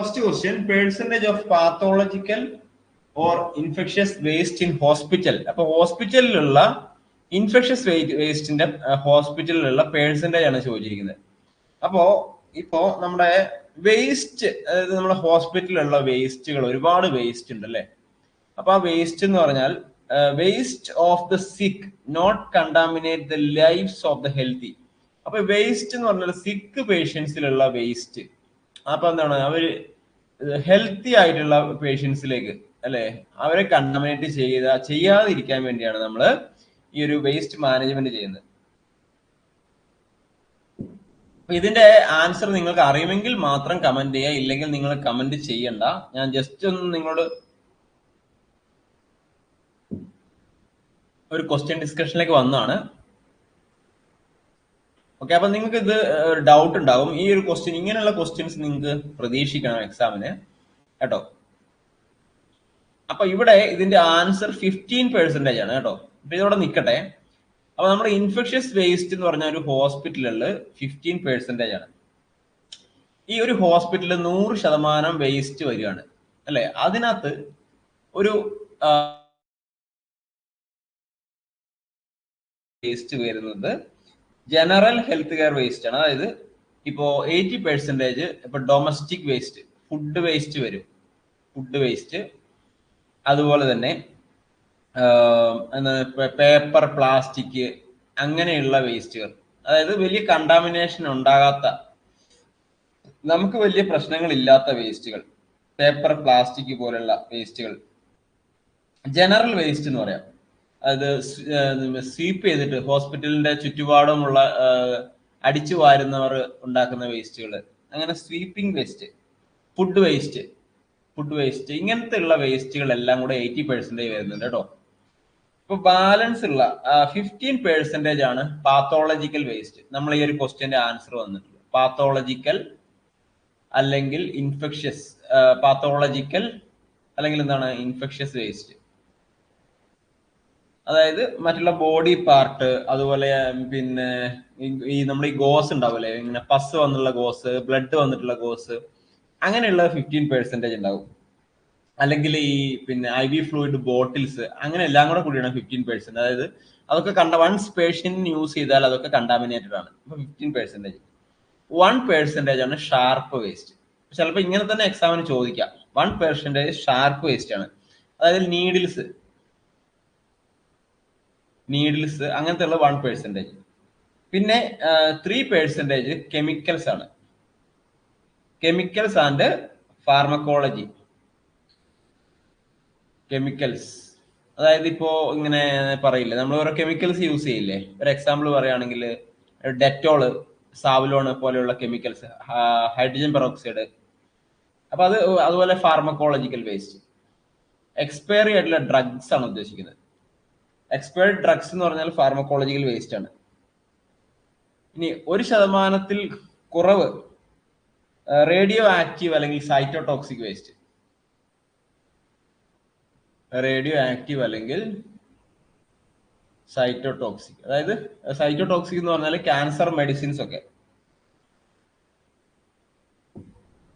First question percentage of pathological or infectious waste in hospital അപ്പൊ ഹോസ്പിറ്റലിലുള്ള infectious വേസ്റ്റിന്റെ ഹോസ്പിറ്റലിലുള്ള percentage ആണ് ചോദിച്ചിരിക്കുന്നത്. അപ്പോ ഇപ്പോ നമ്മുടെ വേസ്റ്റ് അതായത് നമ്മുടെ ഹോസ്പിറ്റലിലുള്ള വേസ്റ്റുകൾ ഒരുപാട് വേസ്റ്റ് ഉണ്ട് അല്ലെ? അപ്പൊ ആ വേസ്റ്റ് എന്ന് പറഞ്ഞാൽ waste of the sick not contaminate the lives of the healthy അപ്പൊ വേസ്റ്റ് എന്ന് പറഞ്ഞാൽ സിക്ക് പേഷ്യൻസിലുള്ള വേസ്റ്റ് അപ്പൊ എന്താണ് അവർ ഹെൽത്തി ആയിട്ടുള്ള പേഷ്യൻസിലേക്ക് അല്ലെ? അവരെ കണ്ടമിനേറ്റ് ചെയ്ത ചെയ്യാതിരിക്കാൻ വേണ്ടിയാണ് നമ്മൾ ഈ ഒരു വേസ്റ്റ് മാനേജ്മെന്റ് ചെയ്യുന്നത്. ഇതിന്റെ ആൻസർ നിങ്ങൾക്ക് അറിയുമെങ്കിൽ മാത്രം കമന്റ് ചെയ്യുക ഇല്ലെങ്കിൽ നിങ്ങൾ കമന്റ് ചെയ്യണ്ട. ഞാൻ ജസ്റ്റ് ഒന്ന് നിങ്ങളോട് ഒരു ക്വസ്റ്റ്യൻ ഡിസ്കഷനിലേക്ക് വന്നാണ് ഓക്കെ അപ്പൊ നിങ്ങൾക്ക് ഇത് ഡൗട്ട് ഉണ്ടാവും. ഈ ഒരു ക്വസ്റ്റ്യൻ ഇങ്ങനെയുള്ള ക്വസ്റ്റ്യൻസ് നിങ്ങൾക്ക് പ്രതീക്ഷിക്കണം എക്സാമിന് കേട്ടോ? അപ്പൊ ഇവിടെ ഇതിന്റെ ആൻസർ ഫിഫ്റ്റീൻ പെർസെന്റേജ് ആണ് കേട്ടോ. അപ്പൊ ഇതോടെ നിൽക്കട്ടെ അപ്പൊ നമ്മുടെ ഇൻഫെക്ഷ്യസ് വേസ്റ്റ് എന്ന് പറഞ്ഞ ഒരു ഹോസ്പിറ്റലിൽ ഫിഫ്റ്റീൻ പെർസെന്റേജ് ആണ്. ഈ ഒരു ഹോസ്പിറ്റലിൽ നൂറ് ശതമാനം വേസ്റ്റ് വരികയാണ്. അല്ലെ? അതിനകത്ത് ഒരു വേസ്റ്റ് വരുന്നത് ജനറൽ ഹെൽത്ത് കെയർ വേസ്റ്റ് ആണ്. അതായത് ഇപ്പോ എയ്റ്റി പെർസെന്റേജ് ഇപ്പൊ ഡൊമസ്റ്റിക് വേസ്റ്റ് ഫുഡ് വേസ്റ്റ് വരും. ഫുഡ് വേസ്റ്റ് അതുപോലെ തന്നെ പേപ്പർ പ്ലാസ്റ്റിക് അങ്ങനെയുള്ള വേസ്റ്റുകൾ അതായത് വലിയ കണ്ടാമിനേഷൻ ഉണ്ടാകാത്ത നമുക്ക് വലിയ പ്രശ്നങ്ങൾ ഇല്ലാത്ത വേസ്റ്റുകൾ പേപ്പർ പ്ലാസ്റ്റിക് പോലുള്ള വേസ്റ്റുകൾ ജനറൽ വേസ്റ്റ് എന്ന് പറയാം. അത് സ്വീപ്പ് ചെയ്തിട്ട് ഹോസ്പിറ്റലിന്റെ ചുറ്റുപാടുമുള്ള അടിച്ചു വാരുന്നവർ ഉണ്ടാക്കുന്ന വേസ്റ്റുകൾ അങ്ങനെ sweeping waste food waste food waste ഇങ്ങനത്തെ ഉള്ള വേസ്റ്റുകൾ എല്ലാം കൂടെ എയ്റ്റി പെർസെന്റേജ് വരുന്നുണ്ട് കേട്ടോ. ഇപ്പൊ ബാലൻസ് ഉള്ള ഫിഫ്റ്റീൻ പെർസെന്റേജ് ആണ് പാത്തോളജിക്കൽ വേസ്റ്റ്. നമ്മൾ ഈ ഒരു ക്വസ്റ്റ്യന്റെ ആൻസർ വന്നിട്ടുള്ളത് പാത്തോളജിക്കൽ അല്ലെങ്കിൽ ഇൻഫെക്ഷ്യസ് പാത്തോളജിക്കൽ അല്ലെങ്കിൽ എന്താണ് ഇൻഫെക്ഷ്യസ് വേസ്റ്റ്. അതായത് മറ്റുള്ള ബോഡി പാർട്ട് അതുപോലെ പിന്നെ ഈ നമ്മുടെ ഈ ഗോസ് ഉണ്ടാവില്ലേ ഇങ്ങനെ പസ് വന്നുള്ള ഗോസ് ബ്ലഡ് വന്നിട്ടുള്ള ഗോസ് അങ്ങനെയുള്ള ഫിഫ്റ്റീൻ പെർസെന്റേജ് ഉണ്ടാവും. അല്ലെങ്കിൽ ഈ പിന്നെ ഐ വി ഫ്ലൂയിഡ് ബോട്ടിൽസ് അങ്ങനെ എല്ലാം കൂടെ കൂടിയാണ് ഫിഫ്റ്റീൻ പെർസെന്റ് അതായത് അതൊക്കെ കണ്ട വൺസ് പേഷ്യന്റ് യൂസ് ചെയ്താൽ അതൊക്കെ കണ്ടാമിനേറ്റഡ് ആണ്. അപ്പൊ ഫിഫ്റ്റീൻ പെർസെന്റേജ് വൺ പെർസെന്റേജ് ആണ് ഷാർപ്പ് വേസ്റ്റ് ചിലപ്പോൾ ഇങ്ങനെ തന്നെ എക്സാമിന് ചോദിക്കാം. വൺ പെർസെന്റേജ് ഷാർപ്പ് വേസ്റ്റ് ആണ്. അതായത് നീഡിൽസ് നീഡിൽസ് അങ്ങനത്തെ ഉള്ള വൺ പേഴ്സന്റേജ് പിന്നെ ത്രീ പേഴ്സന്റേജ് കെമിക്കൽസ് ആണ്. കെമിക്കൽസ് ആൻഡ് ഫാർമക്കോളജി കെമിക്കൽസ് അതായത് ഇപ്പോ ഇങ്ങനെ പറയില്ലേ നമ്മൾ ഓരോ കെമിക്കൽസ് യൂസ് ചെയ്യില്ലേ? ഒരു എക്സാമ്പിൾ പറയുകയാണെങ്കിൽ ഡെറ്റോൾ സാവലോണ് പോലെയുള്ള കെമിക്കൽസ് ഹൈഡ്രജൻ പെറോക്സൈഡ് അപ്പൊ അത് അതുപോലെ ഫാർമക്കോളജിക്കൽ വേസ്റ്റ് എക്സ്പയറി ആയിട്ടുള്ള ഡ്രഗ്സ് ആണ് ഉദ്ദേശിക്കുന്നത്. എക്സ്പയർഡ് ഡ്രഗ്സ് എന്ന് പറഞ്ഞാൽ ഫാർമക്കോളജിക്കൽ വേസ്റ്റ് ആണ്. ഇനി ഒരു ശതമാനത്തിൽ കുറവ് റേഡിയോ ആക്റ്റീവ് അല്ലെങ്കിൽ സൈറ്റോടോക്സിക് വേസ്റ്റ് റേഡിയോ ആക്റ്റീവ് അല്ലെങ്കിൽ സൈറ്റോടോക്സിക് അതായത് സൈറ്റോടോക്സിക് എന്ന് പറഞ്ഞാൽ ക്യാൻസർ മെഡിസിൻസ് ഒക്കെ.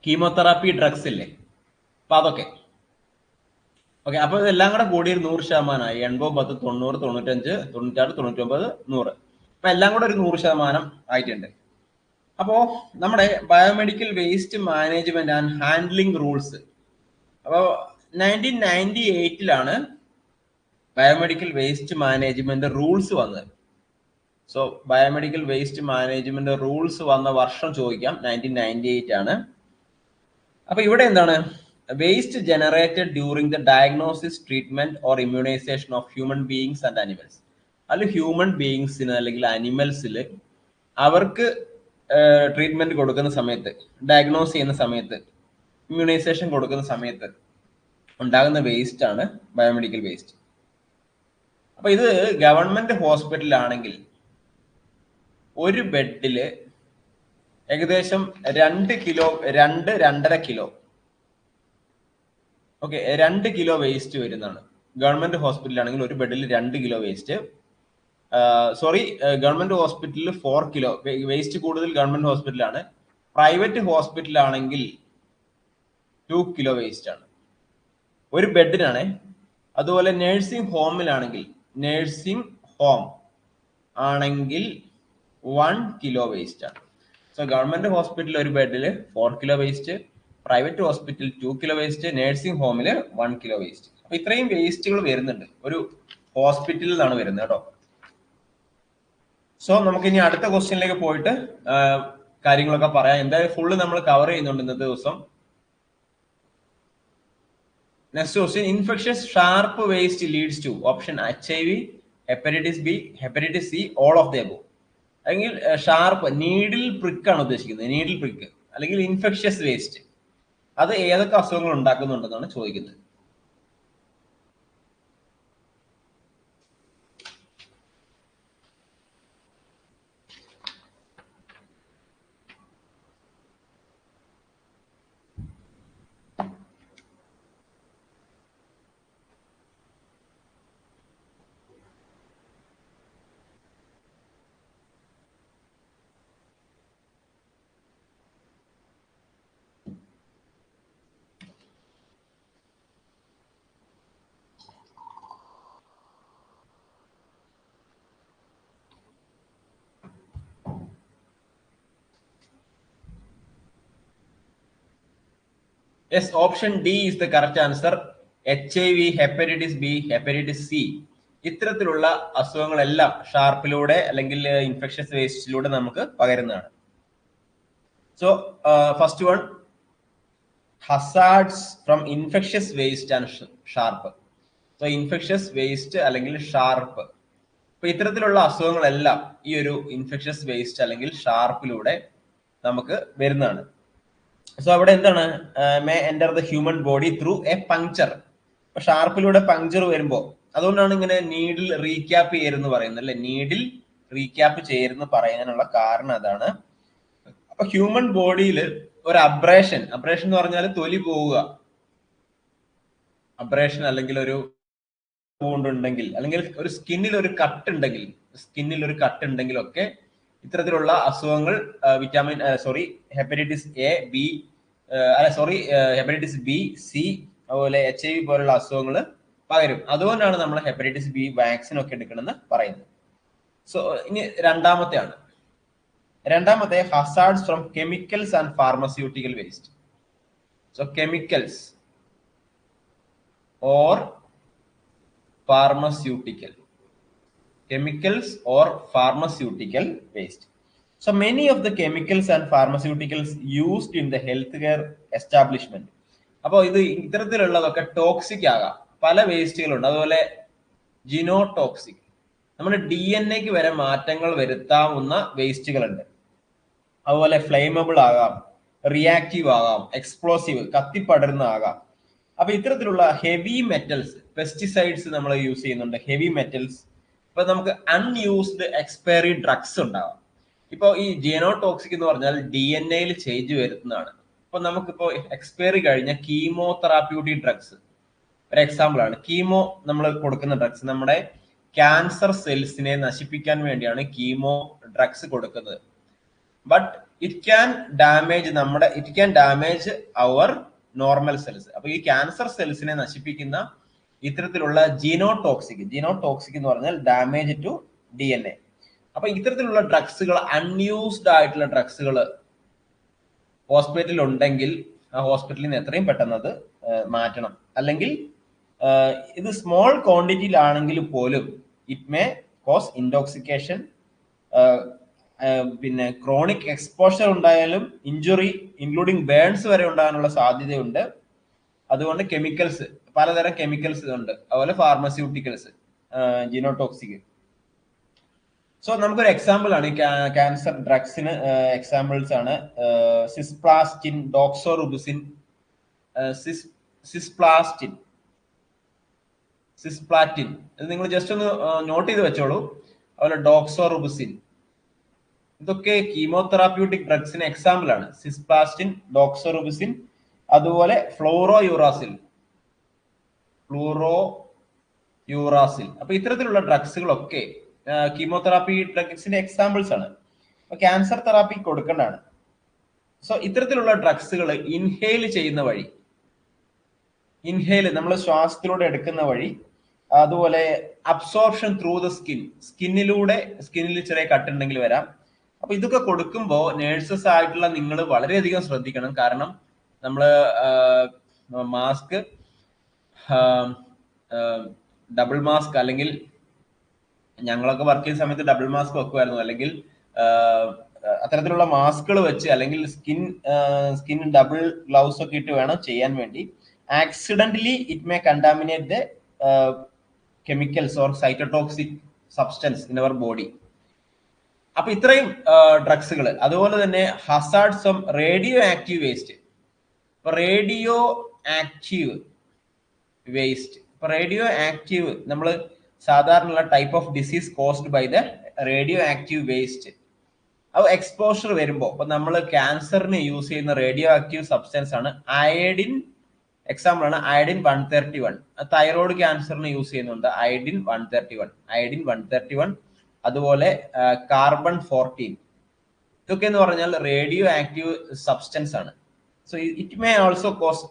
കീമോതെറാപ്പി ഡ്രഗ്സ് ഇല്ലേ? അപ്പൊ അതൊക്കെ. ഓക്കെ അപ്പൊ ഇതെല്ലാം കൂടെ കൂടി ഒരു നൂറ് ശതമാനമായി. എൺപത് പത്ത് തൊണ്ണൂറ് തൊണ്ണൂറ്റഞ്ച് തൊണ്ണൂറ്റാറ് തൊണ്ണൂറ്റൊമ്പത് നൂറ്. അപ്പൊ എല്ലാം കൂടെ ഒരു നൂറ് ശതമാനം ആയിട്ടുണ്ട്. അപ്പോ നമ്മുടെ biomedical waste management and handling rules അപ്പോ നയന്റീൻ നയന്റി എയ്റ്റിലാണ് ബയോമെഡിക്കൽ വേസ്റ്റ് മാനേജ്മെന്റ് റൂൾസ് വന്നത്. So biomedical waste management rules വന്ന വർഷം ചോദിക്കാം. നയന്റീൻ നയന്റി എയ്റ്റ് ആണ്. അപ്പൊ ഇവിടെ എന്താണ്? Waste generated during the diagnosis treatment or immunization of human beings and animals അല്ല ഹ്യൂമൻ ബീയിങ്സിന് അല്ലെങ്കിൽ അനിമൽസിൽ അവർക്ക് ട്രീറ്റ്മെന്റ് കൊടുക്കുന്ന സമയത്ത് ഡയഗ്നോസ് ചെയ്യുന്ന സമയത്ത് ഇമ്മ്യൂണൈസേഷൻ കൊടുക്കുന്ന സമയത്ത് ഉണ്ടാകുന്ന വേസ്റ്റ് ആണ് ബയോമെഡിക്കൽ വേസ്റ്റ് അപ്പൊ ഇത് ഗവൺമെന്റ് ഹോസ്പിറ്റലാണെങ്കിൽ ഒരു ബെഡിൽ ഏകദേശം രണ്ട് കിലോ രണ്ട് രണ്ടര കിലോ ഓക്കെ രണ്ട് കിലോ വേസ്റ്റ് വരുന്നതാണ്. ഗവൺമെന്റ് ഹോസ്പിറ്റലാണെങ്കിൽ ഒരു ബെഡിൽ രണ്ട് കിലോ വേസ്റ്റ് സോറി ഗവൺമെന്റ് ഹോസ്പിറ്റലിൽ ഫോർ കിലോ. വേസ്റ്റ് കൂടുതൽ ഗവൺമെന്റ് ഹോസ്പിറ്റലാണ് പ്രൈവറ്റ് ഹോസ്പിറ്റലാണെങ്കിൽ ടു കിലോ വേസ്റ്റ് ആണ്. ഒരു ബെഡിനാണ് അതുപോലെ നേഴ്സിംഗ് ഹോമിലാണെങ്കിൽ നേഴ്സിംഗ് ഹോം ആണെങ്കിൽ വൺ കിലോ വേസ്റ്റ് ആണ്. സോ ഗവൺമെന്റ് ഹോസ്പിറ്റലിൽ ഒരു ബെഡിൽ four kilo waste private hospital two kilo waste nursing ഹോമിൽ വൺ കിലോ വേസ്റ്റ് അപ്പൊ ഇത്രയും വേസ്റ്റുകൾ വരുന്നുണ്ട്. ഒരു ഹോസ്പിറ്റലിൽ നിന്നാണ് വരുന്നത് കേട്ടോ. സോ നമുക്ക് ഇനി അടുത്ത ക്വസ്റ്റ്യനിലേക്ക് പോയിട്ട് കാര്യങ്ങളൊക്കെ പറയാം. എന്തായാലും ഫുള്ള് നമ്മൾ കവർ ചെയ്യുന്നുണ്ട് ഇന്നത്തെ ദിവസം. Next question infectious sharp waste leads to option H I V hepatitis B hepatitis C all of the above അല്ലെങ്കിൽ ഷാർപ്പ് നീഡിൽ പ്രിക്ക് ആണ് ഉദ്ദേശിക്കുന്നത്. നീഡിൽ പ്രിക്ക് അല്ലെങ്കിൽ ഇൻഫെക്ഷസ് വേസ്റ്റ് അത് ഏതൊക്കെ അസുഖങ്ങൾ ഉണ്ടാക്കുന്നുണ്ടെന്നാണ് ചോദിക്കുന്നത്. D is the correct answer H I V hepatitis B hepatitis C ഇത്തരത്തിലുള്ള അസുഖങ്ങളെല്ലാം ഷാർപ്പിലൂടെ അല്ലെങ്കിൽ ഇൻഫെക്ഷസ് വേസ്റ്റിലൂടെ നമുക്ക് പകരുന്നതാണ്. So first one hazards from infectious waste and sharp. So infectious waste അല്ലെങ്കിൽ ഷാർപ്പ്. അപ്പൊ ഇത്തരത്തിലുള്ള അസുഖങ്ങളെല്ലാം ഈ ഒരു ഇൻഫെക്ഷസ് വേസ്റ്റ് അല്ലെങ്കിൽ ഷാർപ്പിലൂടെ നമുക്ക് വരുന്നതാണ്. സോ അവിടെ എന്താണ്? May enter the human body through a puncture ഷാർപ്പിലൂടെ puncture വരുമ്പോൾ അതുകൊണ്ടാണ് ഇങ്ങനെ നീഡിൽ റീക്യാപ്പ് ചെയ്യരുന്ന് പറയുന്നത് അല്ലെ? നീഡിൽ റീക്യാപ്പ് ചെയ്യരുന്ന് പറയാനുള്ള കാരണം അതാണ്. അപ്പൊ ഹ്യൂമൻ ബോഡിയിൽ ഒരു അബ്രേഷൻ അബ്രേഷൻ എന്ന് പറഞ്ഞാൽ തൊലി പോവുക. അബ്രേഷൻ അല്ലെങ്കിൽ ഒരു ഉണ്ടെങ്കിൽ അല്ലെങ്കിൽ ഒരു സ്കിന്നിൽ ഒരു കട്ട് ഉണ്ടെങ്കിൽ സ്കിന്നിൽ ഒരു കട്ട് ഉണ്ടെങ്കിലൊക്കെ ഇത്തരത്തിലുള്ള അസുഖങ്ങൾ vitamin sorry hepatitis A B അല്ല സോറി ഹെപ്പറ്റൈറ്റിസ് ബി സി അതുപോലെ എച്ച് ഐ വി പോലുള്ള അസുഖങ്ങൾ പകരും. അതുകൊണ്ടാണ് നമ്മൾ ഹെപ്പറ്റൈറ്റിസ് ബി വാക്സിൻ ഒക്കെ എടുക്കണമെന്ന് പറയുന്നത്. സോ ഇനി രണ്ടാമത്തെയാണ്. രണ്ടാമത്തെ hazards from chemicals and pharmaceutical waste so chemicals or pharmaceutical. Chemicals or pharmaceutical waste. So many of the chemicals and pharmaceuticals used in the healthcare establishment. അപ്പോൾ ഇത് ഇത്തരത്തിലുള്ളതൊക്കെ ടോക്സിക് ആകാം. പല വേസ്റ്റുകളുണ്ട് അതുപോലെ ജിനോടോക്സിക് നമ്മുടെ ഡി എൻ എക്ക് വരെ മാറ്റങ്ങൾ വരുത്താവുന്ന വേസ്റ്റുകളുണ്ട് അതുപോലെ ഫ്ലെയിമബിൾ ആകാം റിയാക്റ്റീവ് ആകാം എക്സ്പ്ലോസീവ് കത്തിപ്പടരുന്ന ആകാം. അപ്പൊ ഇത്തരത്തിലുള്ള ഹെവി മെറ്റൽസ് പെസ്റ്റിസൈഡ്സ് നമ്മൾ യൂസ് ചെയ്യുന്നുണ്ട്. ഹെവി മെറ്റൽസ് ഇപ്പൊ നമുക്ക് അൺയൂസ്ഡ് എക്സ്പയറി ഡ്രഗ്സ് ഉണ്ടാവാം. ഇപ്പൊ ഈ ജീനോടോക്സിക് എന്ന് പറഞ്ഞാൽ ഡി എൻ എയിൽ ചേഞ്ച് വരുന്നതാണ് ഇപ്പൊ നമുക്കിപ്പോ എക്സ്പയറി കഴിഞ്ഞ കീമോ തെറാപ്യൂട്ടിക് ഡ്രഗ്സ് ഒരു എക്സാമ്പിൾ ആണ്. കീമോ നമ്മൾ കൊടുക്കുന്ന ഡ്രഗ്സ് നമ്മുടെ ക്യാൻസർ സെൽസിനെ നശിപ്പിക്കാൻ വേണ്ടിയാണ് കീമോ ഡ്രഗ്സ് കൊടുക്കുന്നത്. ബട്ട് ഇറ്റ് ക്യാൻ ഡാമേജ് നമ്മുടെ it can damage our normal cells അപ്പൊ ഈ ക്യാൻസർ സെൽസിനെ നശിപ്പിക്കുന്ന ഇത്തരത്തിലുള്ള ജീനോടോക്സിക് ജീനോടോക്സിക് എന്ന് പറഞ്ഞാൽ damage to D N A അപ്പൊ ഇത്തരത്തിലുള്ള ഡ്രഗ്സുകൾ അൺയൂസ്ഡ് ആയിട്ടുള്ള ഡ്രഗ്സുകൾ ഹോസ്പിറ്റലിൽ ഉണ്ടെങ്കിൽ ആ ഹോസ്പിറ്റലിൽ നിന്ന് എത്രയും പെട്ടെന്ന് അത് മാറ്റണം. അല്ലെങ്കിൽ ഇത് സ്മോൾ ക്വാണ്ടിറ്റിയിലാണെങ്കിൽ പോലും ഇറ്റ് മേ കോസ് ഇൻടോക്സിക്കേഷൻ പിന്നെ ക്രോണിക് എക്സ്പോഷർ ഉണ്ടായാലും ഇഞ്ചുറി ഇൻക്ലൂഡിങ് ബേൺസ് വരെ ഉണ്ടാകാനുള്ള സാധ്യതയുണ്ട്. അതുകൊണ്ട് കെമിക്കൽസ് പലതരം കെമിക്കൽസ് ഉണ്ട് അതുപോലെ ഫാർമസ്യൂട്ടിക്കൽസ് ജിനോടോക്സിക് സോ നമുക്കൊരു എക്സാമ്പിൾ ആണ്. ക്യാൻസർ ഡ്രഗ്സിന് എക്സാമ്പിൾസ് ആണ്. സിസ്പ്ലാസ്റ്റിൻ ഡോക്സോറുബുസിൻ സിസ്പ്ലാസ്റ്റിൻ സിസ്പ്ലാറ്റിൻ ഇത് നിങ്ങൾ ജസ്റ്റ് ഒന്ന് നോട്ട് ചെയ്ത് വെച്ചോളൂ. അതുപോലെ ഡോക്സോറുബുസിൻ ഇതൊക്കെ കീമോതെറാപ്യൂട്ടിക് ഡ്രഗ്സിന് എക്സാമ്പിൾ ആണ്. സിസ്പ്ലാസ്റ്റിൻ ഡോക്സോറുബിസിൻ അതുപോലെ ഫ്ലോറോ യൂറാസിൽ ഫ്ലൂറോ യൂറാസിൽ അപ്പൊ ഇത്തരത്തിലുള്ള ഡ്രഗ്സുകളൊക്കെ കീമോതെറാപ്പി ഡ്രഗ്സിന്റെ എക്സാമ്പിൾസ് ആണ്. ക്യാൻസർ തെറാപ്പി കൊടുക്കേണ്ടതാണ്. സോ ഇത്തരത്തിലുള്ള ഡ്രഗ്സുകൾ ഇൻഹെയിൽ ചെയ്യുന്ന വഴി ഇൻഹെയിൽ നമ്മൾ ശ്വാസത്തിലൂടെ എടുക്കുന്ന വഴി അതുപോലെ അബ്സോർപ്ഷൻ ത്രൂ ദ സ്കിൻ സ്കിന്നിലൂടെ സ്കിന്നിൽ ചെറിയ കട്ടുണ്ടെങ്കിൽ വരാം. അപ്പൊ ഇതൊക്കെ കൊടുക്കുമ്പോൾ നേഴ്സസ് ആയിട്ടുള്ള നിങ്ങൾ വളരെയധികം ശ്രദ്ധിക്കണം. കാരണം നമ്മൾ മാസ്ക് ഡബിൾ മാസ്ക് അല്ലെങ്കിൽ ഞങ്ങളൊക്കെ വർക്ക് ചെയ്യുന്ന സമയത്ത് ഡബിൾ മാസ്ക് വെക്കുമായിരുന്നു. അല്ലെങ്കിൽ അത്തരത്തിലുള്ള മാസ്കുകൾ വെച്ച് അല്ലെങ്കിൽ സ്കിൻ സ്കിൻ ഡബിൾ ഗ്ലൗസ് ഒക്കെ ഇട്ട് വേണം ചെയ്യാൻ വേണ്ടി. Accidentally it may contaminate the chemicals or cytotoxic substance in our body. അപ്പൊ ഇത്രയും ഡ്രഗ്സുകൾ അതുപോലെ തന്നെ ഹസാർഡ്സും radioactive waste. Radioactive waste. Radioactive നമ്മൾ സാധാരണ type of disease caused by the radioactive waste. അപ്പൊ എക്സ്പോഷർ വരുമ്പോൾ ഇപ്പൊ നമ്മൾ ക്യാൻസറിന് യൂസ് ചെയ്യുന്ന റേഡിയോ ആക്റ്റീവ് സബ്സ്റ്റൻസ് ആണ് അയഡിൻ. എക്സാമ്പിൾ ആണ് iodine one thirty one thyroid ക്യാൻസറിന് യൂസ് ചെയ്യുന്നുണ്ട് iodine one thirty one iodine one thirty one അതുപോലെ കാർബൺ ഫോർട്ടീൻ ഇതൊക്കെ എന്ന് പറഞ്ഞാൽ റേഡിയോ ആക്റ്റീവ് സബ്സ്റ്റൻസ് ആണ്. So it may also cause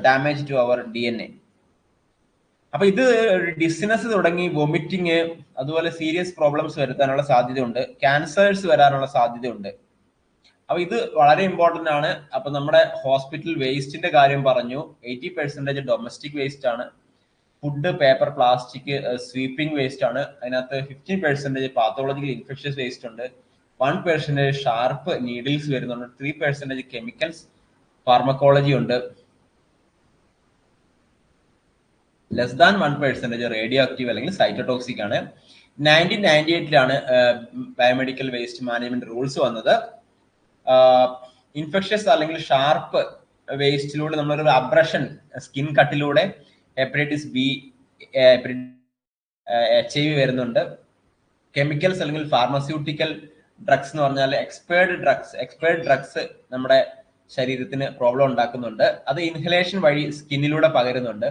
damage to our D N A അപ്പൊ ഇത് ഡിസിനസ് തുടങ്ങി വൊമിറ്റിങ് അതുപോലെ സീരിയസ് പ്രോബ്ലംസ് വരുത്താനുള്ള സാധ്യതയുണ്ട്. ക്യാൻസേഴ്സ് വരാനുള്ള സാധ്യതയുണ്ട്. അപ്പൊ ഇത് വളരെ ഇമ്പോർട്ടന്റ് ആണ്. അപ്പൊ നമ്മുടെ ഹോസ്പിറ്റൽ വേസ്റ്റിന്റെ കാര്യം പറഞ്ഞു. എയ്റ്റി പെർസെന്റേജ് ഡൊമസ്റ്റിക് വേസ്റ്റ് ആണ്. Food paper plastic sweeping waste ആണ്. അതിനകത്ത് fifteen percentage pathological infectious waste ഉണ്ട്. വൺ പെർസെന്റേജ് ഷാർപ്പ് നീഡിൽസ് വരുന്നുണ്ട്. ത്രീ പെർസെന്റേജ് കെമിക്കൽസ് ഫാർമക്കോളജി ഉണ്ട്. Less than one percentage radioactive അല്ലെങ്കിൽ സൈറ്റോടോക്സിക് ആണ്. നയന്റീൻ നയന്റി എയ്റ്റിലാണ് ബയോമെഡിക്കൽ വേസ്റ്റ് മാനേജ്മെന്റ് റൂൾസ് വന്നത്. ഇൻഫെക്ഷസ് അല്ലെങ്കിൽ ഷാർപ്പ് വേസ്റ്റിലൂടെ നമ്മളൊരു abrasion skin കട്ടിലൂടെ hepatitis B H I V വരുന്നുണ്ട്. കെമിക്കൽസ് അല്ലെങ്കിൽ ഫാർമസ്യൂട്ടിക്കൽ ഡ്രഗ്സ് എന്ന് പറഞ്ഞാൽ എക്സ്പയർഡ് ഡ്രഗ്സ് എക്സ്പയർഡ് ഡ്രഗ്സ് നമ്മുടെ ശരീരത്തിന് പ്രോബ്ലം ഉണ്ടാക്കുന്നുണ്ട്. അത് ഇൻഹലേഷൻ വഴി സ്കിന്നിലൂടെ പകരുന്നുണ്ട്.